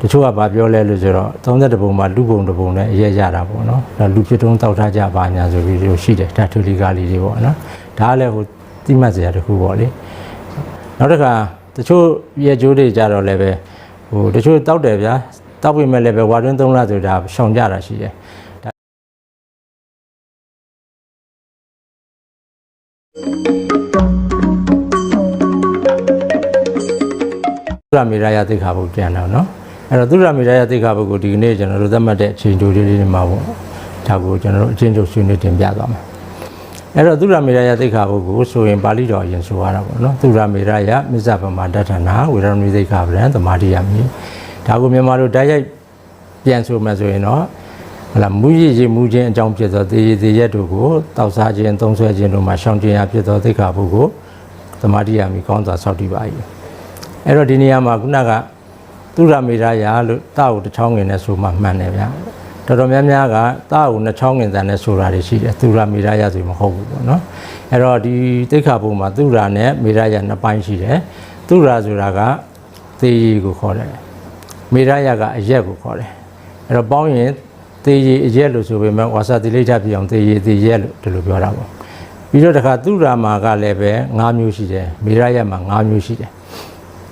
တချို့ကဗာပြောလဲလို့ဆိုတော့31ပုံမှာလူပုံတစ်ပုံနဲ့အရက်ရတာပေါ့နော်ဒါလူဖြစ်တုံးတောက်ထားကြပါညာဆိုပြီးလို့ရှိတယ်ဒါထူလီကာလီတွေပေါ့နော်ဒါကလည်းဟိုတိမှတ်စရာတစ်ခုပေါ့လေနောက်တစ်ခါတချို့ရက်ကျိုးတွေကြတော့လည်းပဲဟိုတချို့တောက်တယ်ဗျာတောက်ပြီမဲ့လည်းပဲဝါတွင်း3လဆိုတာရှောင်ကြတာရှိတယ်သူရမေရယသိက္ခာပုဒ်ပြန်တော့နော် အဲ့တော့သူရမေရယသိက္ခာပုဒ်ကိုဒီကနေ့ကျွန်တော်တို့သတ်မှတ်တဲ့အချိန်တိုလေးလေးတွေမှာပေါ့ဒါကိုကျွန်တော်တို့အချင်းချုပ်ဆွေးနွေးတင်ပြသွားမယ်အဲ့တော့သူရမေရယသိက္ခာပုဒ်ကိုဆိုရင်ပါဠိတော်အရင်ဆိုရတာပေါ့နော်သူရမေရယမစ္ဆပမတဋ္ဌနာဝေရဏိသိက္ခာပဒံသမာဓိယမိဒါကိုမြန်မာလိုတိုက်ရိုက်ပြန်ဆိုမှဆိုရင်တော့ဟလာမူရည်ရည်မူခြင်းအကြောင်းဖြစ်သောသေရည်သေရက်တို့ကိုတောက်စားခြင်းသုံးဆွဲခြင်းတို့မှာရှောင်ကျဉ်ရာဖြစ်သောသိက္ခာပုဒ်ကိုသမာဓိယမိကောင်းစွာဆောက်တည်ပါ၏အဲ့တော့ဒီနေရာမှာခုနက သူရမေရယလို့တာကိုတစ်ချောင်းငင်နဲ့ဆိုမှမှန်တယ်ဗျာတော်တော်များများကတာကိုနှစ်ချောင်းငင်တန်နဲ့ဆိုတာတွေရှိတယ်သူရမေရယဆိုမဟုတ်ဘူးပေါ့နော်အဲ့တော့ဒီသိက္ခာပုဒ်မှာသူရနဲ့မေရယနှစ်ပိုင်းရှိတယ်သူရဆိုတာကသေရည်ကိုခေါ်တယ်မေရယကအရက်ကိုခေါ်တယ်အဲ့တော့ပေါင်းရင်သေရည်အရက်လို့ဆိုပေမဲ့ဝါစာတိလိဋ္ဌပြအောင်သေရည်သေရက်လို့ဒီလိုပြောတာပေါ့ပြီးတော့တခါသူရမှာကလည်းပဲ၅မျိုးရှိတယ်မေရယမှာ၅မျိုးရှိတယ်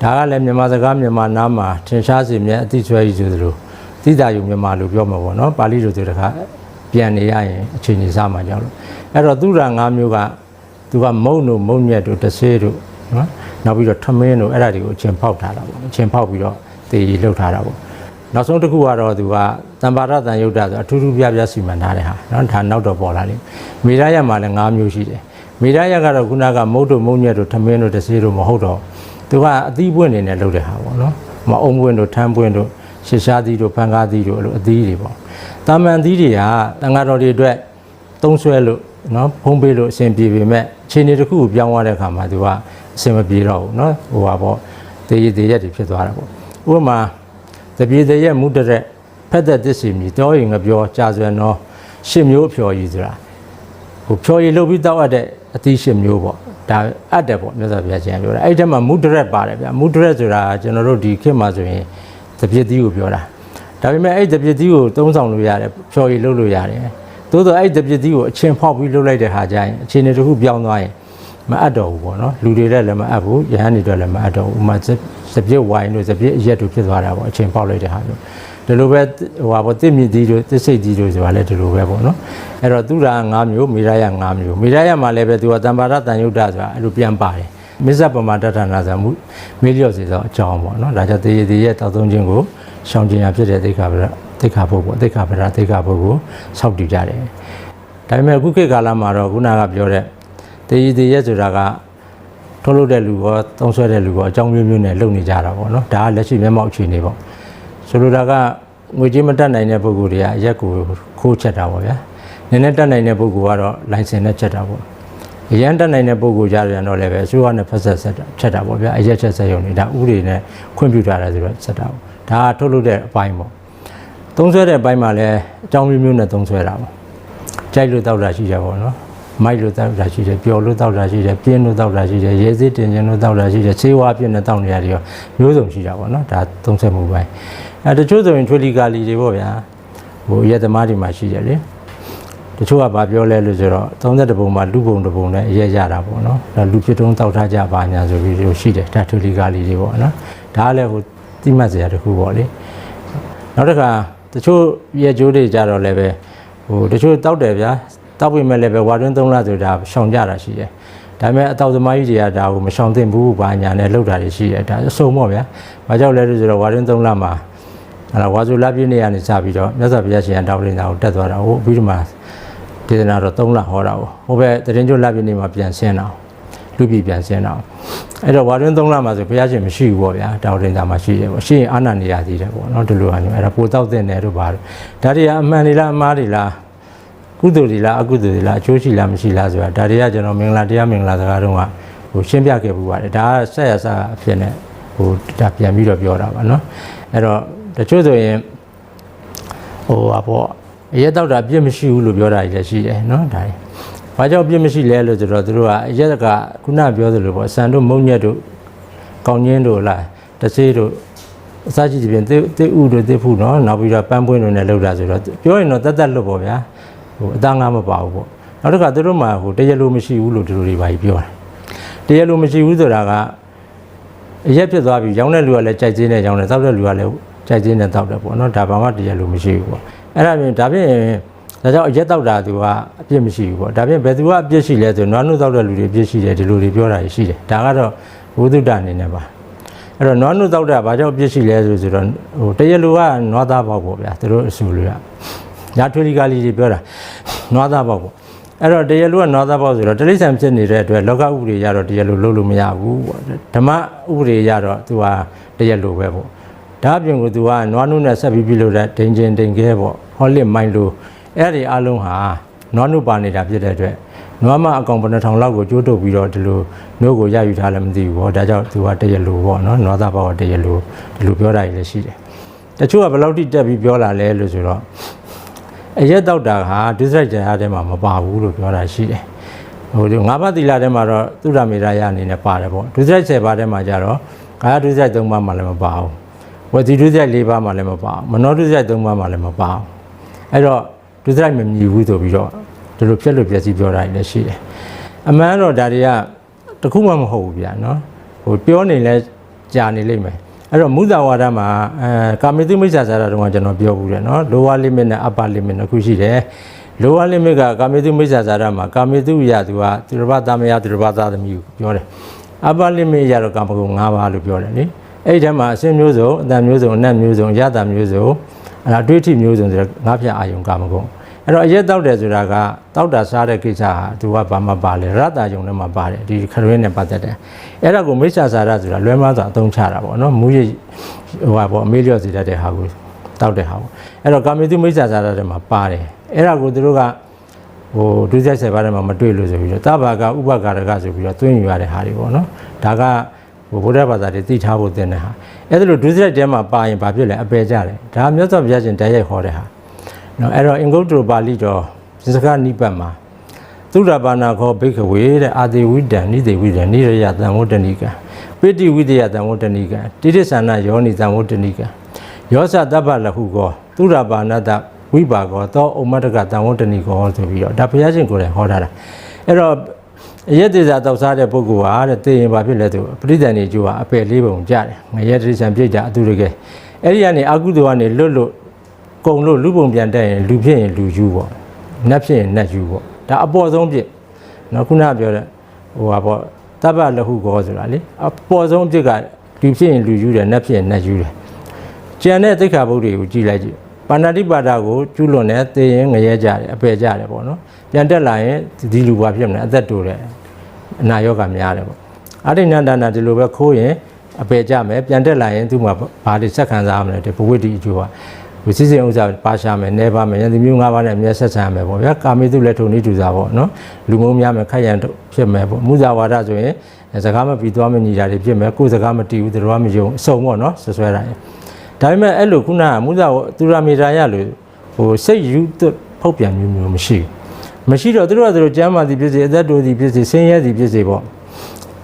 ဒါကလည်းမြန်မာစကားမြန်မာနားမှာထင်ရှားစေမြဲအသိဆွဲကြီးဆိုသလိုသိတာယူမြန်မာလို့ပြောမှာပေါ့နော်ပါဠိလိုဆိုတခါပြန်နေရရင်အချိန်ကြီးစားမှကြောက်လို့အဲ့တော့သူရ၅မျိုးကသူကမုံတို့မုံမြက်တို့တဆေးတို့နော်နောက်ပြီးတော့ထမင်းတို့အဲ့ဒါတွေကိုအချင်းဖောက်ထားတာပေါ့အချင်းဖောက်ပြီးတော့တေရီလှုပ်ထားတာပေါ့နောက်ဆုံးတစ်ခုကတော့သူကတံပါရတန်ယုတ်တာဆိုအထူးထူးပြပြစီမံထားတဲ့ဟာနော်ဒါနောက်တော့ပေါ်လာလိမ့်မေရရမှာလည်း၅မျိုးရှိတယ်မေရရကတော့ခုနကမုတ်တို့မုံမြက်တို့ထမင်းတို့တဆေးတို့မဟုတ်တော့ သူကအသီးပွင့်နေနဲ့လှုပ်တဲ့ဟာပေါ့နော်မအုံပွင့်တို့ထမ်းပွင့်တို့ရှစ်ရှားသီးတို့ဖန်ကားသီးတို့အဲ့လိုအသီးတွေပေါ့တာမန်သီးတွေကတန်ဃာတော်တွေအတွက်သုံးဆွဲလို့နော်ဖုံးပေးလို့အဆင်ပြေပေမဲ့အချိန်တစ်ခုကိုပြောင်းသွားတဲ့အခါမှာသူကအဆင်မပြေတော့ဘူးနော်ဟိုပါပေါ့တေးရတေးရက်တွေဖြစ်သွားတာပေါ့ဥပမာတပြေတရက်မူတရက်ဖက်သက်တစ္စီမီတောရင်ငပြောကြာစွယ်နော်ရှစ်မျိုးအဖျော်ကြီးဆိုတာဟိုဖျော်ရည်လုပ်ပြီးတောက်အပ်တဲ့အသီးရှစ်မျိုးပေါ့ ဒါအပ်တယ်ပေါ့မြတ်စွာဘုရားရှင်ကပြောတာအဲ့ဒီထဲမှာမူတရက်ပါတယ်ဗျာမူတရက်ဆိုတာကျွန်တော်တို့ဒီခေတ်မှာဆိုရင်တပြစ်သီးကိုပြောတာဒါပေမဲ့အဲ့ဒီတပြစ်သီးကိုသုံးဆောင်လို့ရတယ်ဖျော်ရည်လုပ်လို့ရတယ်သို့တော့အဲ့ဒီတပြစ်သီးကိုအချင်းဖောက်ပြီးလုပ်လိုက်တဲ့ဟာကြရင်အချင်းတွေတစ်ခုပြောင်းသွားရင်မအပ်တော့ဘူးပေါ့နော်လူတွေလည်းလည်းမအပ်ဘူးယဟန်တွေလည်းလည်းမအပ်တော့ဘူးဥပမာစစပြစ်ဝိုင်းတို့စပြစ်အရက်တို့ဖြစ်သွားတာပေါ့အချင်းဖောက်လိုက်တဲ့ဟာမျိုး ဒီလိုပဲဟိုဟာပေါ့တစ်မြစ်သီးတို့တစ်စိတ်သီးတို့ဆိုတာလည်းဒီလိုပဲပေါ့နော်အဲ့တော့သူရာ၅မျိုးမိရယ၅မျိုးမိရယမှာလည်းပဲသူကတံပါရတန်ယုတ်တာဆိုတာအဲ့လိုပြန်ပါတယ်မစ္ဆပမတ္ထနာဆိုမှုမေလျော့စီသောအကြောင်းပေါ့နော်ဒါကြောင့်တေရတေရတောက်သုံးခြင်းကိုရှောင်ကျင်ရဖြစ်တဲ့သိက္ခာပဒသိက္ခာပုဒ်ပေါ့သိက္ခာပဒသိက္ခာပုဒ်ကိုစောင့်တည်ကြတယ်ဒါပေမဲ့အခုခေတ်ကာလမှာတော့ခုနကပြောတဲ့တေရတေရဆိုတာကထုတ်လုပ်တဲ့လူရောသုံးဆွဲတဲ့လူရောအကြောင်းမျိုးမျိုးနဲ့လုပ်နေကြတာပေါ့နော်ဒါကလက်ရှိမျက်မှောက်အခြေအနေပေါ့ ဆိုလိုတာကငွေကြေးမတက်နိုင်တဲ့ပုဂ္ဂိုလ်တွေကအရက်ကိုခိုးချက်တာပေါ့ဗျာနည်းနည်းတက်နိုင်တဲ့ပုဂ္ဂိုလ်ကတော့လိုင်စင်နဲ့ချက်တာပေါ့အရန်တက်နိုင်တဲ့ပုဂ္ဂိုလ်ကြရတော့လည်းပဲအစိုးရနဲ့ဖက်ဆက်ဆက်တာချက်တာပေါ့ဗျာအရက်ချက်ဆက်ရုံနေတာဥပဒေနဲ့ခွင့်ပြုထားတယ်ဆိုတော့ဆက်တာပေါ့ဒါကထုတ်လုပ်တဲ့အပိုင်းပေါ့သုံးဆွဲတဲ့အပိုင်းမှာလည်းအကြောင်းမျိုးမျိုးနဲ့သုံးဆွဲတာပေါ့ကြိုက်လို့တောက်တာရှိကြပါတော့နော်မိုက်လို့တောက်တာရှိတယ်ပျော်လို့တောက်တာရှိတယ်ပြင်းလို့တောက်တာရှိတယ်ရဲစစ်တင်ကျင်လို့တောက်တာရှိတယ်ဆေးဝါးပြင်းနဲ့တောက်နေရတယ်ရောမျိုးစုံရှိကြပါတော့ဒါသုံးဆွဲမှုပိုင်း အဲတချို့ဆိုရင်ထွေလီကာလီတွေပေါ့ဗျာဟိုရက်သမားတွေမှာရှိတယ်လေတချို့ကဗာပြောလဲလို့ဆိုတော့31ပုံမှာလူပုံတစ်ပုံနဲ့အရက်ရတာပေါ့နော်ဒါလူဖြစ်တုံးတောက်ထားကြပါညာဆိုပြီးလို့ရှိတယ်ဒါထွေလီကာလီတွေပေါ့နော်ဒါကလည်းဟိုတိမှတ်စရာတစ်ခုပေါ့လေနောက်တစ်ခါတချို့ရက်ကျိုးတွေကြတော့လည်းပဲဟိုတချို့တောက်တယ်ဗျာတောက်ပြီမဲ့လည်းပဲဝါတွင်း3လဆိုတာရှောင်ကြတာရှိတယ်ဒါပေမဲ့အတောက်သမားကြီးတွေကဒါကိုမရှောင်သင့်ဘူးဘာညာနဲ့လှုပ်တာတွေရှိတယ်ဒါအစုံပေါ့ဗျာ။ဘာကြောင့်လဲလို့ဆိုတော့ဝါတွင်း3လမှာ အဲ့ဒါဝါစုလပြည့်နေရနေစပြီးတော့မြတ်စွာဘုရားရှင်တောင်းလင်းတာကိုတက်သွားတာဟိုပြီးတော့မှဒေသနာတော့၃လဟောတာကိုဟိုဘက်တရင်ကျွတ်လပြည့်နေမှာပြန်ဆင်းတာလူပြည်ပြန်ဆင်းတာအဲ့တော့ဝါရင်း၃လမှာဆိုဘုရားရှင်မရှိဘူးပေါ့ဗျာတောင်းလင်းတာမှရှိတယ်ပေါ့ရှိရင်အာဏာနေရသေးတယ်ပေါ့နော်ဒီလိုအမျိုးအဲ့ဒါပိုတောက်တဲ့နယ်တို့ပါတော့ဒါတွေကအမှန်တွေလားအမှားတွေလားကုသိုလ်တွေလားအကုသိုလ်တွေလားအချိုးရှိလားမရှိလားဆိုတာဒါတွေကကျွန်တော်မင်္ဂလာတရားမင်္ဂလာစကားတုန်းကဟိုရှင်းပြခဲ့ပူပါတယ်ဒါကဆက်ရစအဖြစ်နဲ့ဟိုဒါပြန်ပြီးတော့ပြောတာပါနော်အဲ့တော့ တချို့ဆိုရင်ဟိုဟာပေါ့အရက်တောက်တာပြည့်မရှိဘူးလို့ပြောတာကြီးလည်းရှိတယ်နော်ဒါကြီးဘာကြောင့်ပြည့်မရှိလဲလို့ဆိုတော့သူတို့ကအရက်ကခုနပြောသလိုပေါ့ဆန်တို့မုံညက်တို့ကောင်းချင်းတို့လားတဆေးတို့အစရှိသဖြင့်တေဥတို့တေဖုနော်နောက်ပြီးတော့ပန်းပွင့်တွေနဲ့လှုပ်တာဆိုတော့ပြောရင်တော့တက်တက်လွတ်ပေါ့ဗျာဟိုအသားငါမပါဘူးပေါ့နောက်တစ်ခါသူတို့မှဟိုတရလိုမရှိဘူးလို့သူတို့တွေပါကြီးပြောတယ်တရလိုမရှိဘူးဆိုတာကအရက်ဖြစ်သွားပြီရောင်းတဲ့လူကလည်းကြိုက်စင်းနဲ့ရောင်းတယ်တောက်တဲ့လူကလည်း ကြိုက်ခြင်းနဲ့တောက်တယ်ပေါ့နော်ဒါဘာမှတရလို့မရှိဘူးပေါ့အဲ့ဒါပြင်ဒါပြင်ဒါကြောင့်အရက်တောက်တာသူကအပြစ်မရှိဘူးပေါ့ဒါပြင်ဘယ်သူကအပြစ်ရှိလဲဆိုနွားနှုတ်တောက်တဲ့လူတွေအပြစ်ရှိတယ်ဒီလိုတွေပြောတာရှိတယ်ဒါကတော့ဘုဒ္ဓတအနေနဲ့ပါအဲ့တော့နွားနုတောက်တာဘာကြောင့်ပြစ်ရှိလဲဆိုဆိုတော့ဟိုတရလူကနွားသားပေါက်ပေါ့ဗျာသူတို့အဆူလူကညာထွေလီကလေးကြီးပြောတာနွားသားပေါက်ပေါ့အဲ့တော့တရလူကနွားသားပေါက်ဆိုတော့တိရစ္ဆာန်ဖြစ်နေတဲ့အတွက်လောကဥပဒေရတော့တရလူလုံးလို့မရဘူးပေါ့ဓမ္မဥပဒေရတော့သူကတရလူပဲပေါ့ ဒါအပြင်ကသူကနွားနုနဲ့ဆက်ပြီးပြုလုပ်တဲ့ဒိန်ချင်းဒိန်ခဲပေါ့ဟောလစ်မိုင်းလိုအဲ့ဒီအလုံးဟာနွားနုပါနေတာဖြစ်တဲ့အတွက်နွားမအကောင်ဘယ်နှထောင်လောက်ကိုကျိုးတုပ်ပြီးတော့ဒီလိုနှုတ်ကိုရယူထားလည်းမသိဘူးပေါ့ဒါကြောင့်သူကတရလူပေါ့နော်နွားသားပေါက်ကတရလူဒီလိုပြောတာကြီးလည်းရှိတယ်တချို့ကဘယ်လောက်ထိတက်ပြီးပြောလာလဲလို့ဆိုတော့အရက်တောက်တာဟာဒုစရိုက်တရားထဲမှာမပါဘူးလို့ပြောတာရှိတယ်ဟိုဒီငါးပါးသီလထဲမှာတော့သုဒ္ဓမေတ္တာရအနေနဲ့ပါတယ်ပေါ့ဒုစရိုက်10ပါးထဲမှာကျတော့ကာယဒုစရိုက်3ပါးမှလည်းမပါဘူး ဝစီဒုစရိုက်4ပါးမှလည်းမပါဘူးမနောဒုစရိုက်3ပါးမှလည်းမပါဘူးအဲ့တော့ဒုစရိုက်မမြည်ဘူးဆိုပြီးတော့ဒီလိုဖြက်လို့ပြည့်စည်ပြောတာကြီးလည်းရှိတယ်အမှန်တော့ဒါတွေကတခုမှမဟုတ်ဘူးဗျာနော်ဟိုပြောနေလဲကြာနေလိမ့်မယ်အဲ့တော့မုဇဝါဒမှာအဲကာမေတုမိစ္ဆာစာရတုန်းကကျွန်တော်ပြောဘူးတယ်နော် lower limit နဲ့ upper limit နှစ်ခုရှိတယ် lower limit ကကာမေတုမိစ္ဆာစာရမှာကာမေတုရသူကသူတစ်ပါးသားမယားသူတစ်ပါးသားသမီးကိုပြောတယ် upper limit ရတော့ကာမဂုဏ်၅ပါးလို့ပြောတယ်လေ အဲ့ဒီထဲမှာအစင်းမျိုးစုံအတန်မျိုးစုံအနတ်မျိုးစုံရတာမျိုးစုံအဲ့ဒါအတွေ့အထိမျိုးစုံဆိုတော့ငါးဖြတ်အာယုံကာမဂုဏ်အဲ့တော့အရက်တောက်တယ်ဆိုတာကတောက်တာစားတဲ့ကိစ္စဟာသူကဘာမှပါလဲရတ္တာယုံထဲမှာပါတယ်ဒီခရွေးနဲ့ပတ်သက်တယ်အဲ့ဒါကိုမိစ္ဆာစာရဆိုတာလွဲမှားစွာအသုံးချတာပေါ့နော်မူရဟိုဟာပေါ့အမေးလျော့စီတတ်တဲ့ဟာကိုတောက်တဲ့ဟာပေါ့အဲ့တော့ကာမေတုမိစ္ဆာစာရထဲမှာပါတယ်အဲ့ဒါကိုသူတို့ကဟိုဒုစရိုက်ဆက်ပါးထဲမှာမတွေ့လို့ဆိုပြီးတော့တဘာကဥပကာရကဆိုပြီးတော့သွင်းယူရတဲ့ဟာတွေပေါ့နော်ဒါက ဟိုဗုဒ္ဓဘာသာတွေသိထားဖို့တင်တဲ့ဟာအဲ့ဒါလို့ဒုစရိုက်ထဲမှာပါရင်ဘာဖြစ်လဲအပယ်ကြတယ်ဒါမြတ်စွာဘုရားရှင်တရားရိုက်ဟောတဲ့ဟာနော်အဲ့တော့အင်္ဂုတ္တရပါဠိတော်စကားနိပတ်မှာသုဒ္ဓဘာနာခောဘိက္ခဝေတဲ့အာတိဝိတံနိတိဝိတံနိရယတံဝတ္တနိကံပိတိဝိတယတံဝတ္တနိကံတိရိစ္ဆာနယောနိတံဝတ္တနိကံယောသတပ္ပလဟုကောသုဒ္ဓဘာနာတဝိပါကောသောဩမတ္တကတံဝတ္တနိကောဆိုပြီးတော့ဒါဘုရားရှင်ကိုယ်တိုင်ဟောထားတာအဲ့တော့ အရက်သေးစာတောက်စားတဲ့ပုဂ္ဂိုလ်ဟာတဲ့သိရင်ဘာဖြစ်လဲသူပရိသန်နေကျိုးဟာအပယ်လေးပုံကြတယ်ငရဲတိရစ္ဆာန်ပြိတ္တာအတူတကယ်အဲ့ဒီကနေအကုသိုလ်ကနေလွတ်လွတ်ကုံလို့လူပုံပြန်တက်ရင်လူဖြစ်ရင်လူယူပေါ့နတ်ဖြစ်ရင်နတ်ယူပေါ့ဒါအပေါ်ဆုံးဖြစ်နော်ခုနကပြောတဲ့ဟိုပါပေါ့တပ္ပလဟုကောဆိုတာလေအပေါ်ဆုံးဖြစ်ကလူဖြစ်ရင်လူယူတယ်နတ်ဖြစ်ရင်နတ်ယူတယ်ကျန်တဲ့သိက္ခာပုဒ်တွေကိုကြည်လိုက်ကြည့် ပါဏာတိပါဒကိုကျူးလွန်တဲ့သိရင်ငရဲကြတယ်အပယ်ကြတယ်ပေါ့နော်ပြန်တက်လာရင်ဒီလူဘာဖြစ်မလဲအသက်တိုးတယ်အနာရောဂါများတယ်ပေါ့အဋိဏန္ဒနာဒီလိုပဲခိုးရင်အပယ်ကြမယ်ပြန်တက်လာရင်သူ့မှာဘာတွေဆက်ခံစားရမလဲဒီဘဝတ္တိအကျိုးကဝိသိစိဥစ္စာပါရှာမယ်နေပါမယ်ယန္တိမျိုး၅ပါးနဲ့အမျက်ဆက်ဆံရမယ်ပေါ့ဗျာကာမေတုလည်းထုံနေတူစားပေါ့နော်လူမုံများမယ်ခိုက်ရန်ဖြစ်မယ်ပေါ့မုဇာဝါဒဆိုရင်စကားမပြီးသွားမညီတာတွေဖြစ်မယ်ကိုယ်စကားမတီးဘူးတို့ကမယုံအစုံပေါ့နော်ဆွဆွဲတာရ ဒါပေမဲ့အဲ့လိုခုနကမုဇာသူရမေတာရလို့ဟိုစိတ်ယူဖုတ်ပြန်မျိုးမျိုးမရှိဘူးမရှိတော့တို့ကတို့ကျမ်းမာသည်ဖြစ်စေအသက်တိုသည်ဖြစ်စေဆင်းရဲသည်ဖြစ်စေပေါ့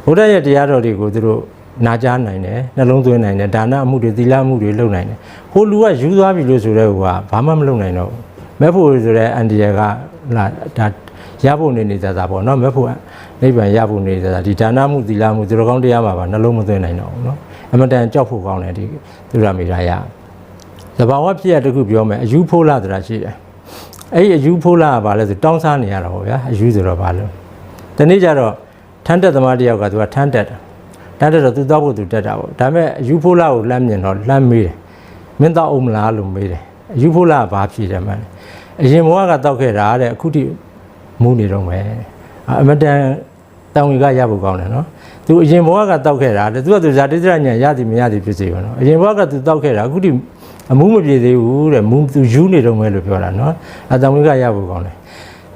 ဘုရားရဲ့တရားတော်တွေကိုတို့နာကြားနိုင်တယ်နှလုံးသွင်းနိုင်တယ်ဒါနအမှုတွေသီလအမှုတွေလုပ်နိုင်တယ်ဟိုလူကယူသွားပြီလို့ဆိုတဲ့ဟိုကဘာမှမလုပ်နိုင်တော့ဘူးမဲ့ဖို့ဆိုတဲ့အန်ဒီရကလာဒါရဖို့နေနေတာသာပေါ့နော်မဲ့ဖို့နိဗ္ဗာန်ရဖို့နေတာသာဒီဒါနမှုသီလမှုသူတော်ကောင်းတရားမှာပါနှလုံးမသွင်းနိုင်တော့ဘူးနော် အမတန်ကြောက်ဖို့ကောင်းတယ်ဒီသူရမေရာရသဘာဝဖြစ်ရတစ်ခုပြောမယ်အယူဖိုးလာဆိုတာရှိတယ်အဲ့ဒီအယူဖိုးလာကဘာလဲဆိုတောင်းစားနေရတာပေါ့ဗျာအယူဆိုတော့ဘာလို့ဒီနေ့ကျတော့ထန်းတက်သမားတယောက်ကသူကထန်းတက်တယ်တန်းတက်တော့သူတောက်ဖို့သူတက်တာပေါ့ဒါပေမဲ့ယူဖိုးလာကိုလှမ်းမြင်တော့လှမ်းမေးတယ်မင်းတောက်အောင်မလားလို့မေးတယ်ယူဖိုးလာကဘာဖြေတယ်မှန်းအရင်ဘဝကတောက်ခဲ့တာတဲ့အခုထိမူးနေတော့မယ်အမတန်တောင်ဝီကရဖို့ကောင်းတယ်နော် သူအရင်ဘဝကတောက်ခဲ့တာတဲ့သူကသူဇာတိစရညာရသည်မရသည်ဖြစ်စေပါနော်အရင်ဘဝကသူတောက်ခဲ့တာအခုထိအမှုမပြေသေးဘူးတဲ့မူးသူယူနေတော့မယ်လို့ပြောတာနော်အတောင်ဝီကရဖို့ကောင်းတယ်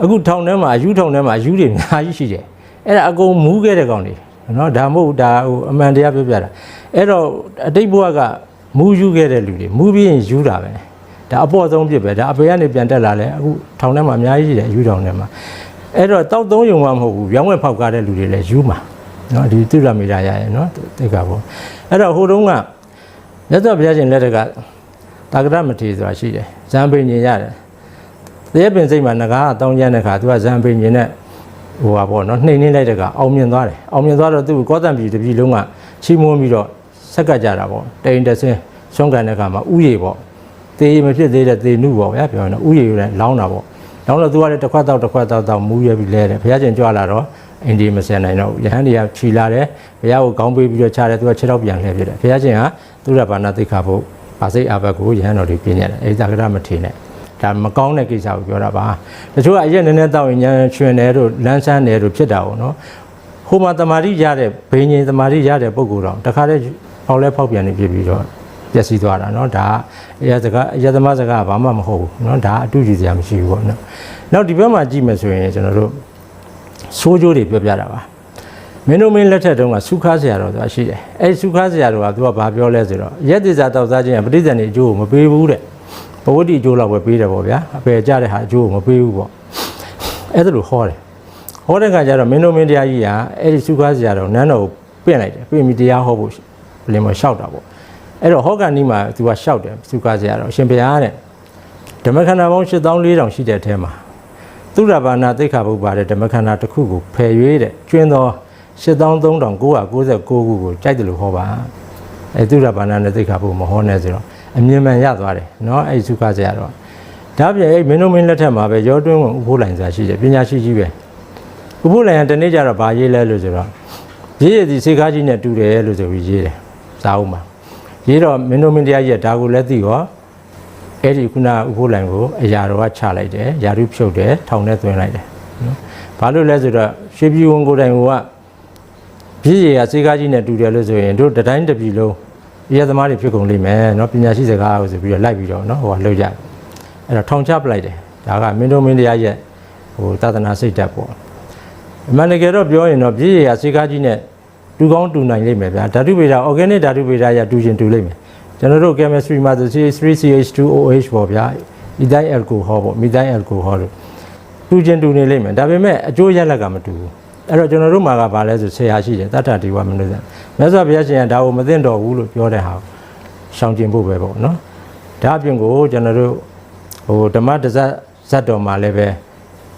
အခုထောင်ထဲမှာအယူထောင်ထဲမှာအယူတွေအများကြီးရှိတယ်အဲ့ဒါအကုန်မူးခဲ့တဲ့ကောင်တွေနော်ဒါမဟုတ်ဒါဟိုအမှန်တရားပြောပြတာအဲ့တော့အတိတ်ဘဝကမူးယူခဲ့တဲ့လူတွေမူးပြီးရင်ယူတာပဲဒါအပေါ်ဆုံးဖြစ်ပဲဒါအပေကနေပြန်တက်လာလဲအခုထောင်ထဲမှာအများကြီးရှိတယ်ယူထောင်ထဲမှာအဲ့တော့တောက်သုံးယုံမှမဟုတ်ဘူးရောင်းဝယ်ဖောက်ကားတဲ့လူတွေလည်းယူမှာ နော်ဒီသူရမေရာရရဲ့နော်တိတ်ကပေါ့အဲ့တော့ဟိုတုန်းကမြတ်စွာဘုရားရှင်လက်ထက်ကတာဂရမထေဆိုတာရှိတယ်ဇံပိညင်ရတယ်တရက်ပင်စိတ်မှာငကားတောင်းကျမ်းတဲ့ခါသူကဇံပိညင်နဲ့ဟိုပါပေါ့နော်နှိမ်နှင်းလိုက်တဲ့ကအောင်မြင်သွားတယ်အောင်မြင်သွားတော့သူ့ကိုကောသံပြည်တစ်ပြည်လုံးကချီးမွမ်းပြီးတော့ဆက်ကပ်ကြတာပေါ့တိန်တဆင်းရှုံးကန်တဲ့ခါမှာဥယေပေါ့တေးမဖြစ်သေးတဲ့တေနုပေါ့ဗျာပြောရင်တော့ဥယေရတဲ့လောင်းတာပေါ့လောင်းတော့သူကလည်းတစ်ခွက်တော့တစ်ခွက်တော့တော့မူးရပြီးလဲတယ်ဘုရားရှင်ကြွလာတော့ အိန္ဒိမစင်နိုင်တော့ဘူးယဟန်တွေကခြီလာတယ်ဘုရားကိုခေါင်းပေးပြီးတော့ခြားတယ်သူကခြေတော့ပြန်လှည့်ပြတယ်ဘုရားရှင်ကသူရဘာနာသိက္ခာဖို့ပါစိတ်အဘက်ကိုယဟန်တော်တွေပြင်းရတယ်အဲဒီသက္ကရမထေနဲ့ဒါမကောင်းတဲ့ကိစ္စကိုပြောတာပါတချို့ကအရက်နည်းနည်းတောက်ရင်ညာချွင်တယ်တို့လန်းဆန်းတယ်တို့ဖြစ်တာပေါ့နော်ဟိုမှာတမာတိရတဲ့ဘိန်းကြီးတမာတိရတဲ့ပုံကိုယ်တော့တခါတည်းပေါက်လဲဖောက်ပြန်နေပြပြီးတော့ပျက်စီးသွားတာเนาะဒါအရစကားအရသမားစကားဘာမှမဟုတ်ဘူးเนาะဒါအတူကြည့်စရာမရှိဘူးပေါ့နော်နောက်ဒီဘက်မှာကြည့်မယ်ဆိုရင်ကျွန်တော်တို့ ဆိုးကျိုးတွေပြောပြတာပါမင်းတို့မင်းလက်ထက်တုန်းကစုခါဆရာတော်ဆိုတာရှိတယ်အဲစုခါဆရာတော်ကသူကဘာပြောလဲဆိုတော့ရက်တိစာတောက်စားခြင်းကပဋိသန္ဓေအကျိုးကိုမပေးဘူးတဲ့ဘဝတိအကျိုးလောက်ပဲပေးတယ်ပေါ့ဗျာအပယ်ကြတဲ့ဟာအကျိုးကိုမပေးဘူးပေါ့အဲ့ဒါလိုဟောတယ်ဟောတဲ့ခါကျတော့မင်းတို့မင်းတရားကြီးကအဲ့ဒီစုခါဆရာတော်နန်းတော်ကိုပြင့်လိုက်တယ်ပြင်ပြီးတရားဟောဖို့လင်မလျှောက်တာပေါ့အဲ့တော့ဟောကန်နီးမှာသူကလျှောက်တယ်စုခါဆရာတော်အရှင်ဘုရားတဲ့ဓမ္မခန္ဓာပေါင်း8400ရှိတဲ့အထဲမှာ သုရဘာနာသိက္ခာပုဗ္ဗာတဲ့ဓမ္မခန္ဓာတစ်ခုကိုဖယ်၍တဲ့ကျွင်းသော83996ခုကိုကြိုက်တယ်လို့ဟောပါအဲသုရဘာနာနဲ့သိက္ခာပုမဟောနဲ့ဆိုတော့အမြင်မှန်ရသွားတယ်နော်အဲသုခဆရာတော့ဒါပြင်အဲမင်းတို့မင်းလက်ထက်မှာပဲရောတွင်းဝင်ဥဖို့လိုင်စာရှိတယ်ပညာရှိကြီးပဲဥဖို့လိုင်ကတနေ့ကျတော့ဗာရေးလဲလို့ဆိုတော့ရေးရည်စီခါကြီးနဲ့တူတယ်လို့ဆိုပြီးရေးတယ်စာအုပ်မှာရေးတော့မင်းတို့မင်းတရားကြီးကဒါကိုလည်းသိရော အဲ့ဒီခုနဥဖိုးလိုင်ကိုအရာတော်ကချလိုက်တယ်ယာရုဖြုတ်တယ်ထောင်ထဲသွင်းလိုက်တယ်နော်ဘာလို့လဲဆိုတော့ရွှေပြည်ဝန်ကိုယ်တိုင်ကပြည့်ရည်ကစေကားကြီးနဲ့တူတယ်လို့ဆိုရင်တို့တတိုင်းတစ်ပြည်လုံးရဲသမားတွေဖြစ်ကုန်လိမ့်မယ်နော်ပညာရှိစကားကိုဆိုပြီးတော့လိုက်ပြီးတော့နော်ဟိုကလှုပ်ကြတယ်အဲ့တော့ထောင်ချပလိုက်တယ်ဒါကမင်းတို့မင်းတရားရဲ့ဟိုသာသနာစိတ်ဓာတ်ပေါ့အမှန်တကယ်တော့ပြောရင်တော့ပြည့်ရည်ကစေကားကြီးနဲ့တူကောင်းတူနိုင်လိမ့်မယ်ဗျာဓာတုဗေဒ organic ဓာတုဗေဒရတူချင်းတူလိမ့်မယ် ကျွန်တော်တို့ chemistry မှာဆို C3CH2OH ပေါ့ဗျာ ethyl alcohol ပေါ့ methyl alcohol တို့တူချင်းတူနေလိမ့်မယ်ဒါပေမဲ့အကျိုးရလက်ကမတူဘူးအဲ့တော့ကျွန်တော်တို့မှာကဘာလဲဆိုဆရာရှိတယ်တတ္ထဒီဝမနုဿမြတ်စွာဘုရားရှင်ကဒါကိုမသိတော့ဘူးလို့ပြောတဲ့ဟာရှောင်ကျင်ဖို့ပဲပေါ့နော်ဒါအပြင်ကိုကျွန်တော်တို့ဟိုဓမ္မတဇတ်ဇတ်တော်မှာလည်းပဲ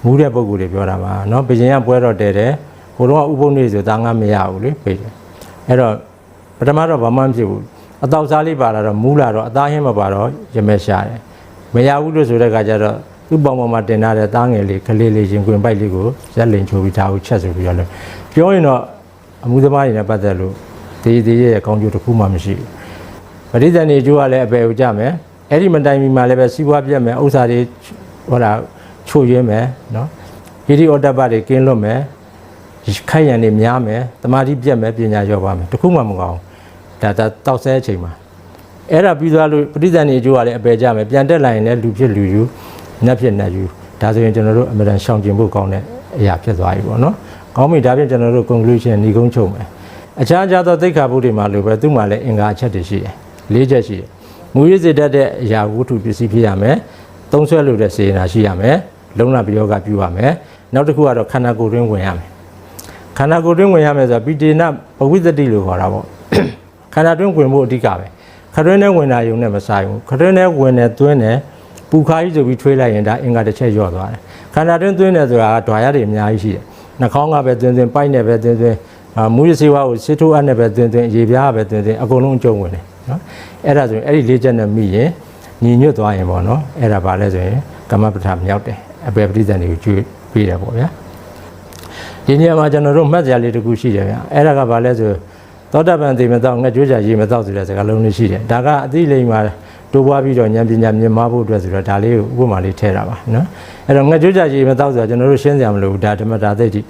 မူးတဲ့ပုံကိုယ်တွေပြောတာပါနော်ဘုရင်ကပွဲတော်တဲတယ်ဟိုတော့ဥပုပ်နေဆိုတာငါမရဘူးလေပြေးတယ်အဲ့တော့ပထမတော့ဘာမှမဖြစ်ဘူး အတောက်စားလေးပါလာတော့မူးလာတော့အသားဟင်းမပါတော့ရမဲရှာတယ်မရဘူးလို့ဆိုတဲ့အခါကျတော့သူ့ပေါင်ပေါ်မှာတင်ထားတဲ့သားငယ်လေးကလေးလေးရင်ခွင်ပိုက်လေးကိုရက်လင်ချိုးပြီးထားဖို့ချက်ဆိုပြီးတော့လဲပြောရင်တော့အမှုသမားတွေနဲ့ပတ်သက်လို့ဒီဒီရဲ့အကောင်းကျိုးတစ်ခုမှမရှိဘူးပရိသတ်နေကျိုးကလည်းအပယ်ကိုကြမယ်အဲ့ဒီမတိုင်မီမှာလည်းပဲစီးပွားပြတ်မယ်ဥစ္စာတွေဟောတာချို့ရင်းမယ်နော်ဟိရိဩတ္တပတွေကင်းလွတ်မယ်ခိုက်ရန်တွေများမယ်တမာတိပြတ်မယ်ပညာရောပါမယ်တခုမှမကောင်းဘူး ဒါဒါတောက်ဆဲအချိန်မှာအဲ့ဒါပြီးသွားလို့ပဋိသန္ဓေအကျိုးကလည်းအပယ်ကြမယ်ပြန်တက်လာရင်လည်းလူဖြစ်လူယူနတ်ဖြစ်နတ်ယူဒါဆိုရင်ကျွန်တော်တို့အမြဲတမ်းရှောင်ကျင်ဖို့ကောင်းတဲ့အရာဖြစ်သွားပြီပေါ့နော်ကောင်းပြီဒါဖြင့်ကျွန်တော်တို့ conclusion ညီကုန်းချုပ်မယ်အခြားခြားသောသိက္ခာပုဒ်တွေမှာလိုပဲသူ့မှာလည်းအင်္ဂါအချက်တွေရှိတယ်၄ချက်ရှိတယ်မူရစ်စေတတ်တဲ့အရာဝတ္ထုပစ္စည်းဖြစ်ရမယ်သုံးဆွဲလို့တဲ့စေနာရှိရမယ်လုံလပယောဂပြုရမယ်နောက်တစ်ခုကတော့ခန္ဓာကိုယ်တွင်းဝင်ရမယ်ခန္ဓာကိုယ်တွင်းဝင်ရမယ်ဆိုတာပိတေနဘဝိတ္တိလို့ခေါ်တာပေါ့ ခန္ဓာတွင်းဝင်ဖို့အဓိကပဲခတွင်းနဲ့ဝင်တာယုံနဲ့မဆိုင်ဘူးခတွင်းနဲ့ဝင်တယ်သွင်းတယ်ပူခါကြီးဆိုပြီးထွေးလိုက်ရင်ဒါအင်္ဂါတစ်ချက်ညော့သွားတယ်ခန္ဓာတွင်းသွင်းတယ်ဆိုတာကဓာရတွေအများကြီးရှိတယ်နှာခေါင်းကပဲသွင်းသွင်းပိုက်နဲ့ပဲသွင်းသွင်းအာမူရစေဝါကိုစစ်ထိုးအပ်နဲ့ပဲသွင်းသွင်းရေပြားကပဲသွင်းသွင်းအကုန်လုံးအကျုံဝင်တယ်နော်အဲ့ဒါဆိုရင်အဲ့ဒီလေးချက်နဲ့မိရင်ညီညွတ်သွားရင်ပေါ့နော်အဲ့ဒါပါလဲဆိုရင်ကမ္မပဋ္ဌာမြောက်တယ်အပေပဋိသန္ဓေကိုကျွေးပေးတယ်ပေါ့ဗျာဒီနေရာမှာကျွန်တော်တို့မှတ်စရာလေးတစ်ခုရှိတယ်ဗျာအဲ့ဒါကဘာလဲဆို သောတာပန်သိမတော့ငှက်ကြွေးကြရေမတော့ဆိုတဲ့စကားလုံးလေးရှိတယ်ဒါကအသိလိမ္မာတိုးပွားပြီးတော့ဉာဏ်ပညာမြင်မဖို့အတွက်ဆိုတော့ဒါလေးကိုဥပမာလေးထည့်တာပါနော်အဲ့တော့ငှက်ကြွေးကြရေမတော့ဆိုတာကျွန်တော်တို့ရှင်းစရာမလိုဘူးဒါဓမ္မတာသိတိ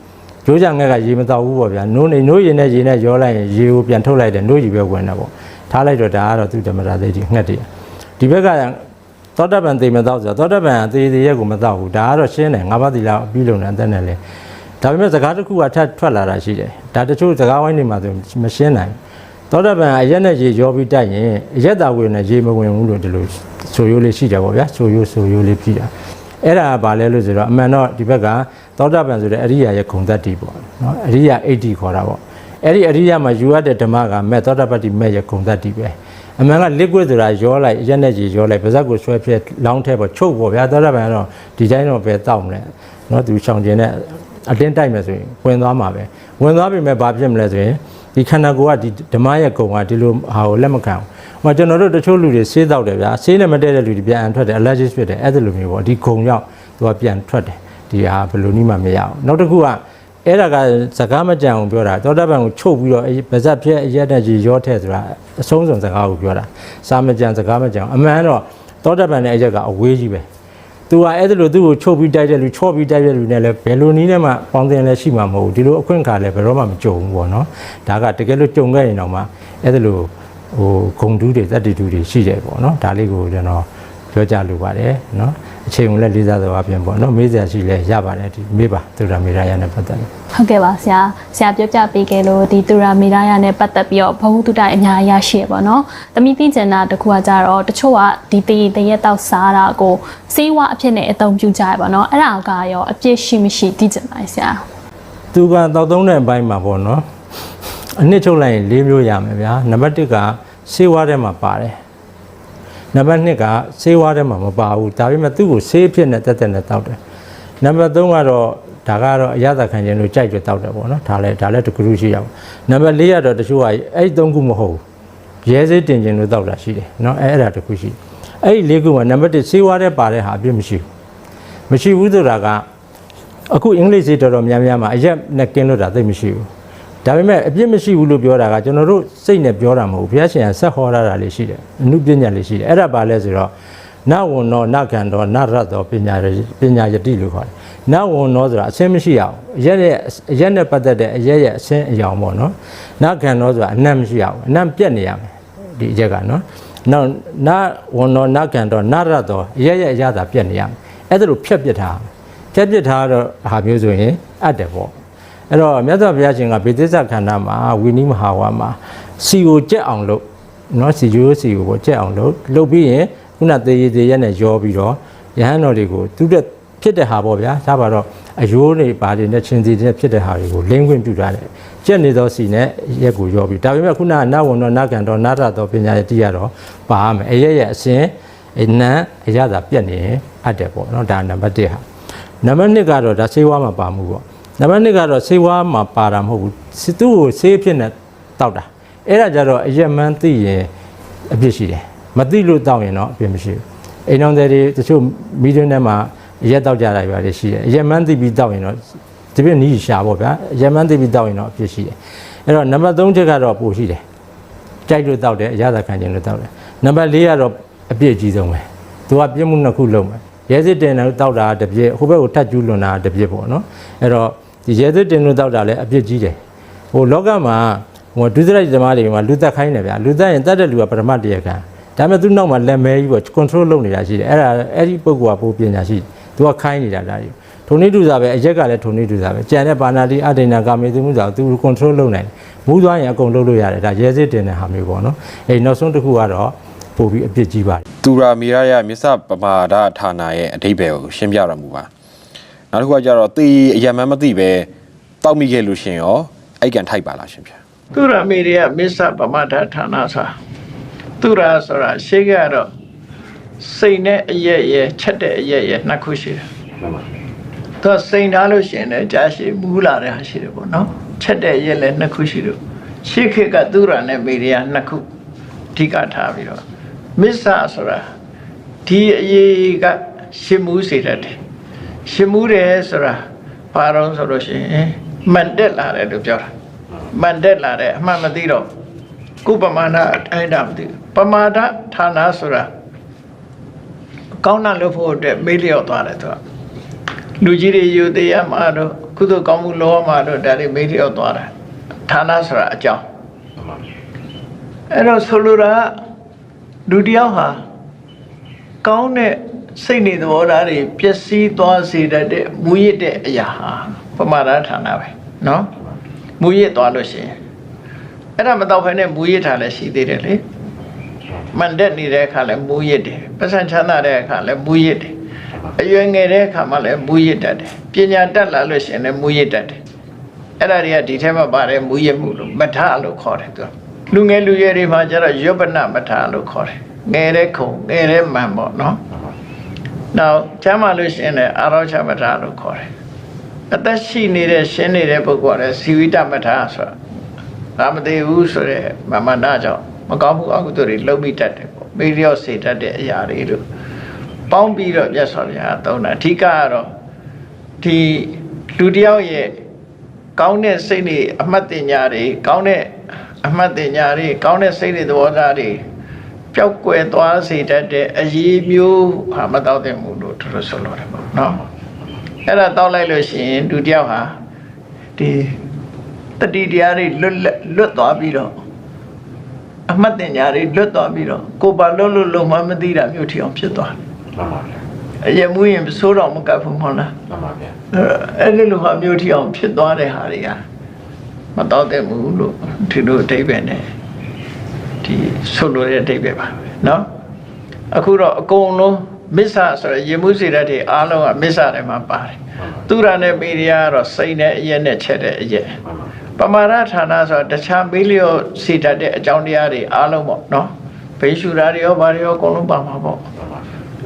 ကြိုးကြငှက်ကရေမတော့ဘူးပေါ့ဗျာနိုးနေနိုးရင်နဲ့ရေနဲ့ရောလိုက်ရင်ရေကိုပြန်ထုတ်လိုက်တယ်နိုးကြီးပဲဝင်တယ်ပေါ့ထားလိုက်တော့ဒါကတော့သူဓမ္မတာသိတိငှက်တည်းဒီဘက်ကသောတာပန်သိမတော့ဆိုတာသောတာပန်သေသေးရက်ကိုမတော့ဘူးဒါကတော့ရှင်းတယ်ငါးပါးသီလအပြီးလုံးနဲ့အသက်နဲ့လေ ဒါပေမဲ့စကားတစ်ခုကထပ်ထွက်လာတာရှိတယ်ဒါတချို့စကားဝိုင်းတွေမှာဆိုမရှင်းနိုင်သောတပန်အရက်နဲ့ရေရောပြီးတိုက်ရင်အရက်သာဝင်နဲ့ရေမဝင်ဘူးလို့ဒီလိုဆိုရိုးလေးရှိကြပါဗျာဆိုရိုးဆိုရိုးလေးပြည်တာအဲ့ဒါကဘာလဲလို့ဆိုတော့အမှန်တော့ဒီဘက်ကသောတပန်ဆိုတဲ့အရိယာရဲ့ဂုံသက်တိပေါ့နော်အရိယာအဋ္ဌိခေါ်တာပေါ့အဲ့ဒီအရိယာမှာယူရတဲ့ဓမ္မကမဲ့သောတပတ္တိမဲ့ရဲ့ဂုံသက်တိပဲအမှန်က liquid ဆိုတာရောလိုက်ရက်နဲ့ကြီးရောလိုက်ပါဇက်ကိုဆွဲဖြဲလောင်းထဲပေါ်ချုပ်ပေါ့ဗျာသောတပန်ကတော့ဒီတိုင်းတော့ပဲတောက်မလဲနော်သူရှောင်ကျင်တဲ့ အတင်းတိုက်မယ်ဆိုရင်ဝင်သွားမှာပဲဝင်သွားပြီမဲ့ဘာဖြစ်မလဲဆိုရင်ဒီခန္ဓာကိုယ်ကဒီဓမ္မရဲ့ကုံကဒီလိုဟာကိုလက်မခံဘူးဟိုကျွန်တော်တို့တချို့လူတွေဆေးတောက်တယ်ဗျာဆေးနဲ့မတည့်တဲ့လူတွေပြန်အန်ထွက်တယ် allergic ဖြစ်တယ်အဲ့ဒါလိုမျိုးပေါ့ဒီကုံရောက်သူကပြန်ထွက်တယ်ဒီဟာဘယ်လိုနည်းမှမရအောင်နောက်တစ်ခုကအဲ့ဒါကစကားမကြံအောင်ပြောတာသောတာပန်ကိုချုပ်ပြီးတော့အဲ့ဗဇက်ဖြစ်အရက်တဲ့ကြီးရောထဲဆိုတာအဆုံးစုံစကားကိုပြောတာစာမကြံစကားမကြံအောင်အမှန်တော့သောတာပန်နဲ့အရက်ကအဝေးကြီးပဲ သူကအဲ့ဒါလိုသူ့ကိုချုပ်ပြီးတိုက်တဲ့လူချော့ပြီးတိုက်တဲ့လူနဲ့လည်းဘယ်လိုနည်းနဲ့မှပေါင်းတင်လည်းရှိမှာမဟုတ်ဘူးဒီလိုအခွင့်အခါလည်းဘယ်တော့မှမကြုံဘူးပေါ့နော်ဒါကတကယ်လို့ကြုံခဲ့ရင်တော့မှအဲ့ဒါလိုဟိုဂုံတူးတွေတက်တီတူးတွေရှိတယ်ပေါ့နော်ဒါလေးကိုကျွန်တော်ပြောကြလိုပါတယ်နော် အချိန်ကိုလည်းလေးစားစွာအပြင်ပေါ့နော်မေးစရာရှိလဲရပါတယ်ဒီမေးပါသူရမေရာရနဲ့ပတ်သက်လို့ဟုတ်ကဲ့ပါဆရာဆရာပြောပြပေးခဲ့လို့ဒီတူရာမီရာယာနဲ့ပတ်သက်ပြီးတော့ဘဝတုတ္တအများကြီးရရှိရပါတော့။တမိသိကျင်တာတစ်ခုကကြတော့တချို့ကဒီတရေတရက်တောက်စားတာကိုစေးဝအဖြစ်နဲ့အသုံးပြုကြရပါတော့။အဲ့ဒါကရောအပြစ်ရှိမရှိသိကျင်ပါဆရာသူကတောက်သုံးတဲ့အပိုင်းမှာပေါ့နော်အနှစ်ချုပ်လိုက်ရင်၄မျိုးရမယ်ဗျာနံပါတ်1ကဆေးဝါးထဲမှာပါတယ် နံပါတ်2ကဆေးဝါးထဲမှာမပါဘူးဒါပေမဲ့သူ့ကိုဆေးအဖြစ်နဲ့တက်တက်နဲ့တောက်တယ်နံပါတ်3ကတော့ဒါကတော့အရသာခံခြင်းလို့ကြိုက်ကြတောက်တယ်ပေါ့နော်ဒါလည်းဒါလည်းတစ်ခုရှိရအောင်နံပါတ်4ကတော့တချို့ကအဲ့ဒီ3ခုမဟုတ်ဘူးရဲစေးတင်ခြင်းလို့တောက်တာရှိတယ်နော်အဲ့အဲ့ဒါတစ်ခုရှိအဲ့ဒီ၄ခုမှာနံပါတ်1ဆေးဝါးထဲပါတဲ့ဟာအပြစ်မရှိဘူးမရှိဘူးဆိုတာကအခုအင်္ဂလိပ်စီတော်တော်များများမှာအရက်နဲ့ကင်းလို့တာသိပ်မရှိဘူး ဒါပေမဲ့အပြစ်မရှိဘူးလို့ပြောတာကကျွန်တော်တို့စိတ်နဲ့ပြောတာမဟုတ်ဘူးဘုရားရှင်ကဆက်ဟောရတာလေးရှိတယ်အမှုပညာလေးရှိတယ်အဲ့ဒါပါလဲဆိုတော့နဝဏ္ဏနကံတော်နရတ်တော်ပညာရပညာယတိလို့ခေါ်တယ်နဝဏ္ဏဆိုတာအစင်းမရှိအောင်အရက်ရဲ့အရက်နဲ့ပတ်သက်တဲ့အရက်ရဲ့အစင်းအယောင်ပေါ့နော်နကံတော်ဆိုတာအနံ့မရှိအောင်အနံ့ပြက်နေရမယ်ဒီအရက်ကနော်နောက်နဝဏ္ဏနကံတော်နရတ်တော်အရက်ရဲ့အရသာပြက်နေရမယ်အဲ့ဒါလိုဖြတ်ပြစ်ထားရမယ်ဖြတ်ပစ်ထားတော့ဟာမျိုးဆိုရင်အပ်တယ်ပေါ့ အဲ့တော့မြတ်စွာဘုရားရှင်ကဗေသစ္စခန္ဓာမှာဝိနည်းမဟာဝါမှာစီကိုကြက်အောင်လုပ်နော်စီရိုးစီကိုပေါ့ကြက်အောင်လုပ်လုပ်ပြီးရင်ခုနသေးရည်သေးရက်နဲ့ရောပြီးတော့ယဟန်တော်တွေကိုသူတက်ဖြစ်တဲ့ဟာပေါ့ဗျာဒါပါတော့အယိုးတွေပါတွေနဲ့ချင်းစီတွေဖြစ်တဲ့ဟာတွေကိုလင်းခွင့်ပြုထားတယ်ကြက်နေသောစီနဲ့ရက်ကိုရောပြီးဒါပေမဲ့ခုနကနဝန္တော်နကန်တော်နာရတော်ပညာရတိရတော့ပါရမယ်အရက်ရဲ့အစဉ်အနံအရသာပြက်နေရင်အပ်တယ်ပေါ့နော်ဒါနံပါတ်1ဟာနံပါတ်1ကတော့ဒါဆေးဝါးမှာပါမှုပေါ့ နံပါတ်2ကတော့ဆေးဝါးမှာပါတာမဟုတ်ဘူးစစ်သူ့ကိုဆေးအဖြစ်နဲ့တောက်တာအဲ့ဒါကြတော့အရက်မှန်းသိရင်အပြစ်ရှိတယ်မသိလို့တောက်ရင်တော့အပြစ်မရှိဘူးအိမ်တော်တွေတချို့မီဒီယံထဲမှာအရက်တောက်ကြတာတွေပါတယ်ရှိတယ်အရက်မှန်းသိပြီးတောက်ရင်တော့ဒီပြနီးရှာပေါ့ဗျာအရက်မှန်းသိပြီးတောက်ရင်တော့အပြစ်ရှိတယ်အဲ့တော့နံပါတ်3ချက်ကတော့ပိုရှိတယ်ကြိုက်လို့တောက်တယ်အရသာခံခြင်းလို့တောက်တယ်နံပါတ်4ကတော့အပြစ်အကြီးဆုံးပဲသူကပြစ်မှုနှစ်ခုလုံးပဲရဲစစ်တင်လို့တောက်တာတစ်ပြည့်ဟိုဘက်ကိုထပ်ကျူးလွန်တာတစ်ပြည့်ပေါ့နော်အဲ့တော့ ဒီရဲစစ်တင်လို့တောက်တာလည်းအပြစ်ကြီးတယ်ဟိုလောကမှာဟိုဒုစရိုက်သမားတွေမှာလူသက်ခိုင်းတယ်ဗျာလူသက်ရင်တတ်တဲ့လူကပထမတရားခံဒါပေမဲ့သူ့နောက်မှာလက်မဲကြီးပေါ့ control လုပ်နေတာရှိတယ်အဲ့ဒါအဲ့ဒီပုဂ္ဂိုလ်ကပိုပညာရှိတယ်သူကခိုင်းနေတာဒါကြီးထုံနေတူစားပဲအရက်ကလည်းထုံနေတူစားပဲကြံတဲ့ပါဏာတိအဒိဏကာမေသူမှုစားသူ control လုပ်နိုင်တယ်မူးသွားရင်အကုန်လုပ်လို့ရတယ်ဒါရဲစစ်တင်တဲ့ဟာမျိုးပေါ့နော်အဲ့နောက်ဆုံးတစ်ခုကတော့ပို့ပြီးအပြစ်ကြီးပါတယ်သူရာမီရရမြစ္ဆပမာဒဌာနရဲ့အဓိပ္ပာယ်ကိုရှင်းပြတော်မူပါ နောက်တစ်ခုကကြတော့တေအယံမန်းမသိပဲတောက်မိခဲ့လို့ရှင်ရောအဲ့ကန်ထိုက်ပါလားရှင်ဗျာသူရမေရိယမစ္ဆပမထဌာနဆိုသူရဆိုတာရှေးကတော့စိတ်နဲ့အရက်ရဲ့ချက်တဲ့အရက်ရဲ့နှစ်ခုရှိတယ်မှန်ပါသူစိတ်ထားလို့ရှိရင်လည်းကြာရှည်မူးလာတဲ့ဟာရှိတယ်ပေါ့နော်ချက်တဲ့အရက်လည်းနှစ်ခုရှိတယ်ရှေးခေတ်ကသူရနဲ့မေရိယနှစ်ခုအဓိကထားပြီးတော့မစ္ဆဆိုတာဒီအရေးကရှင်းမှုစေတတ်တယ် ရှင်းမှုတယ်ဆိုတာဘာတော့ဆိုလို့ရှိရင်မန်တက်လာတယ်လို့ပြောတာမန်တက်လာတဲ့အမှန်မသိတော့ကုပမာဏအတိုင်းတာမသိဘူးပမာဒဌာနဆိုတာကောင်းတာလို့ဖို့အတွက်မေးလျော့သွားတယ်သူကလူကြီးတွေယူတရားမှာတော့ကုသိုလ်ကောင်းမှုလောမှာတော့ဒါတွေမေးလျော့သွားတာဌာနဆိုတာအကြောင်းအဲ့တော့ဆိုလိုတာကလူတစ်ယောက်ဟာကောင်းတဲ့ စိတ်နေသဘောထားတွေပျက်စီးသွားစေတတ်တဲ့မူရစ်တဲ့အရာဟာပမာဒဌာနပဲနော်မူရစ်သွားလို့ရှိရင်အဲ့ဒါမတော့ဖ ೇನೆ မူရစ်ထားလည်းရှိသေးတယ်လေမန်တက်နေတဲ့အခါလည်းမူရစ်တယ်ပတ်စံချမ်းသာတဲ့အခါလည်းမူရစ်တယ်အရွယ်ငယ်တဲ့အခါမှလည်းမူရစ်တတ်တယ်ပညာတက်လာလို့ရှိရင်လည်းမူရစ်တတ်တယ်အဲ့ဒါတွေကဒီထဲမှာပါတယ်မူရစ်မှုလို့မထလို့ခေါ်တယ်သူလူငယ်လူရွယ်တွေမှာကျတော့ယောပနမထလို့ခေါ်တယ်ငယ်တဲ့ခုံငယ်တဲ့မှန်ပေါ့နော် နောက်ကျမ်းမာလို့ရှရင်လည်းအာရောချမထာလို့ခေါ်တယ်အသက်ရှိနေတဲ့ရှင်းနေတဲ့ပုဂ္ဂိုလ်ကလည်းဇီဝိတမထာဆိုတာဒါမသိဘူးဆိုတဲ့မမနာကြောင့်မကောင်းမှုအကုသိုလ်တွေလုံးမိတတ်တယ်ပေါ့မေလျော့စေတတ်တဲ့အရာတွေလို့ပေါင်းပြီးတော့မြတ်စွာဘုရားသုံးတာအဓိကကတော့ဒီလူတစ်ယောက်ရဲ့ကောင်းတဲ့စိတ်တွေအမှတ်တင်ညာတွေကောင်းတဲ့အမှတ်တင်ညာတွေကောင်းတဲ့စိတ်တွေသဘောထားတွေ ပျောက်ကွယ်သွားစေတတ်တဲ့အရေးမျိုးဟာမတော့တဲ့မှုလို့သူတို့ဆိုလိုတယ်ပေါ့နော်အဲ့ဒါတောက်လိုက်လို့ရှိရင်လူတစ်ယောက်ဟာဒီတတိတရားတွေလွတ်လပ်လွတ်သွားပြီးတော့အမှတ်တင်ညာတွေလွတ်သွားပြီးတော့ကိုယ်ပါလွတ်လွတ်လုံးမမသိတာမျိုးထီအောင်ဖြစ်သွားတယ်မှန်ပါဗျာအရင်မူရင်စိုးတော့မကပ်ဘူးမဟုတ်လားမှန်ပါဗျာအဲ့ဒီလိုဟာမျိုးထီအောင်ဖြစ်သွားတဲ့ဟာတွေကမတော့တဲ့မူလို့ဒီလိုအဓိပ္ပာယ်နဲ့ ဒီဆိုလိုတဲ့အဓိပ္ပာယ်ပါပဲเนาะအခုတော့အကုန်လုံးမစ္ဆဆိုရယ်ရေမှုစေတတ်တွေအားလုံးကမစ္ဆတွေမှာပါတယ်သူရနဲ့ပေရိယာကတော့စိတ်နဲ့အရက်နဲ့ချက်တဲ့အရက်ပမာရဌာနဆိုတာတခြားမေးလျော့စေတတ်တဲ့အကြောင်းတရားတွေအားလုံးပေါ့เนาะဘိရှုရာတွေရောဘာတွေရောအကုန်လုံးပါမှာပေါ့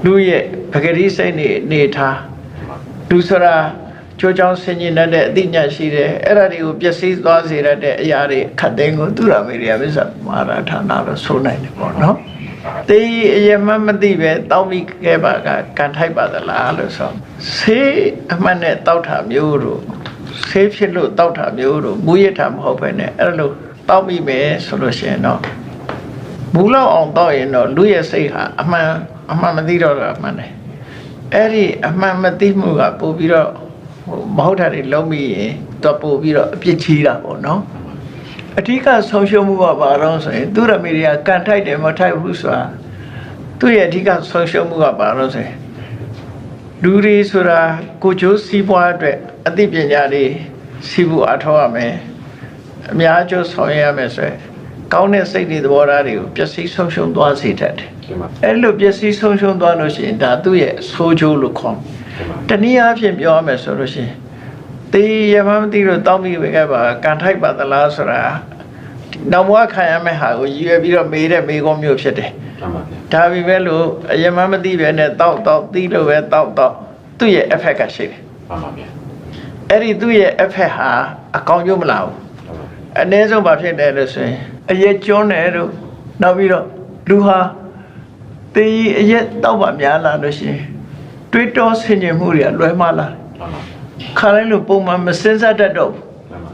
လူရဲ့ပဂတိစိတ်နေနေထားလူဆိုတာ ကြိုးချောင်းဆင်ញင်တတ်တဲ့အသိဉာဏ်ရှိတယ်အဲ့ဒါတွေကိုပျက်စီးသွားစေတတ်တဲ့အရာတွေခတ်သိမ်းကိုသူရမေရိယမစ္ဆမာရဌာနလို့ဆိုနိုင်တယ်ပေါ့နော်တေးအယမမသိပဲတောက်ပြီးခဲ့ပါကကန်ထိုက်ပါသလားလို့ဆိုဆေးအမှတ်နဲ့တောက်တာမျိုးတို့ဆေးဖြစ်လို့တောက်တာမျိုးတို့မူရတာမဟုတ်ပဲနဲ့အဲ့လိုတောက်မိမယ်ဆိုလို့ရှိရင်တော့ဘူးလောက်အောင်တော့ရင်တော့လူရဲ့စိတ်ဟာအမှန်အမှန်မသိတော့တာအမှန်တယ်အဲ့ဒီအမှန်မသိမှုကပို့ပြီးတော့ဟို မဟုတ်တာတွေလုံးပြီးရင်တော့ပို့ပြီးတော့အပြစ်ချီးတာပေါ့နော်အဓိကဆုံးရှုံးမှုကဘာလို့ဆိုရင်သူရမေတွေကကန်ထိုက်တယ်မထိုက်ဘူးဆိုတာသူ့ရဲ့အဓိကဆုံးရှုံးမှုကဘာလို့ဆိုရင်လူတွေဆိုတာကိုချိုးစီးပွားအတွက်အသိပညာတွေစီးဖို့အထောက်ရမယ်အများကျိုးဆောင်ရွက်ရမယ်ဆိုရင်ကောင်းတဲ့စိတ်တွေသဘောထားတွေကိုပျက်စီးဆုံးရှုံးသွားစေတတ်တယ်ဒီမှာအဲ့လိုပျက်စီးဆုံးရှုံးသွားလို့ရှိရင်ဒါသူ့ရဲ့ဆိုးကျိုးလို့ခေါ်တယ် တနည်းအားဖြင့်ပြောရမယ်ဆိုလို့ရှိရင်တေးရမမသိလို့တောင်းပြီးပဲကပါကန်ထိုက်ပါသလားဆိုတာနောက်ဘဝခံရမယ့်ဟာကိုရည်ရွယ်ပြီးတော့မေးတဲ့မေးခွန်းမျိုးဖြစ်တယ်မှန်ပါဗျာဒါပေမဲ့လို့အရင်မှမသိပဲနဲ့တောက်တောက်သိလို့ပဲတောက်တောက်သူ့ရဲ့ effect ကရှိတယ်မှန်ပါဗျာအဲ့ဒီသူ့ရဲ့ effect ဟာအကောင်းကျိုးမလာဘူးမှန်ပါအနည်းဆုံးဘာဖြစ်တယ်လို့ဆိုရင်အရက်ကျွန်းတယ်တို့နောက်ပြီးတော့လူဟာတေးအရက်တောက်ပါများလာလို့ရှိရင် တွေးတောဆင်ခြင်မှုတွေကလွဲမှားလာမှန်ပါခါတိုင်းလိုပုံမှန်မစင်စားတတ်တော့ဘူးမှန်ပါ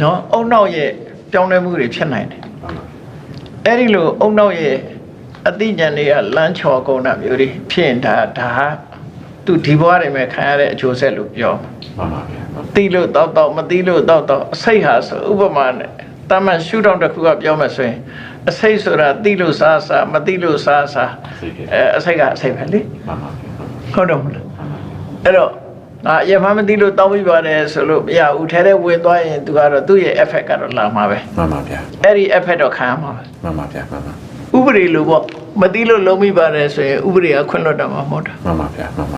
နော်အုံနောက်ရဲ့ပြောင်းလဲမှုတွေဖြစ်နိုင်တယ်မှန်ပါအဲ့ဒီလိုအုံနောက်ရဲ့အသိဉာဏ်တွေကလမ်းချော်ကုန်တာမျိုးတွေဖြစ်ရင်ဒါဒါဟာသူဒီဘဝတွေမှာခံရတဲ့အကျိုးဆက်လို့ပြောမှန်ပါဗျာသိလို့တောက်တောက်မသိလို့တောက်တောက်အစိတ်ဟာဆိုဥပမာနဲ့တာမန်ရှုထောင့်တစ်ခုကပြောမှဆိုရင်အစိတ်ဆိုတာသိလို့စားစားမသိလို့စားစားအဲအစိတ်ကအစိတ်ပဲလေမှန်ပါဗျာ ဟုတ်တော့မလားအဲ့တော့ငါအရင်မှမသိလို့တောင်းပြီးပါတယ်ဆိုလို့မရဘူးထဲထဲဝင်သွားရင်သူကတော့သူ့ရဲ့ effect ကတော့လာမှာပဲမှန်ပါဗျာအဲ့ဒီ effect တော့ခံရမှာပဲမှန်ပါဗျာမှန်ပါဥပဒေလိုပေါ့မသိလို့လုံးမိပါတယ်ဆိုရင်ဥပဒေကခွင့်လွှတ်တာမှာမဟုတ်တာမှန်ပါဗျာမှန်ပါ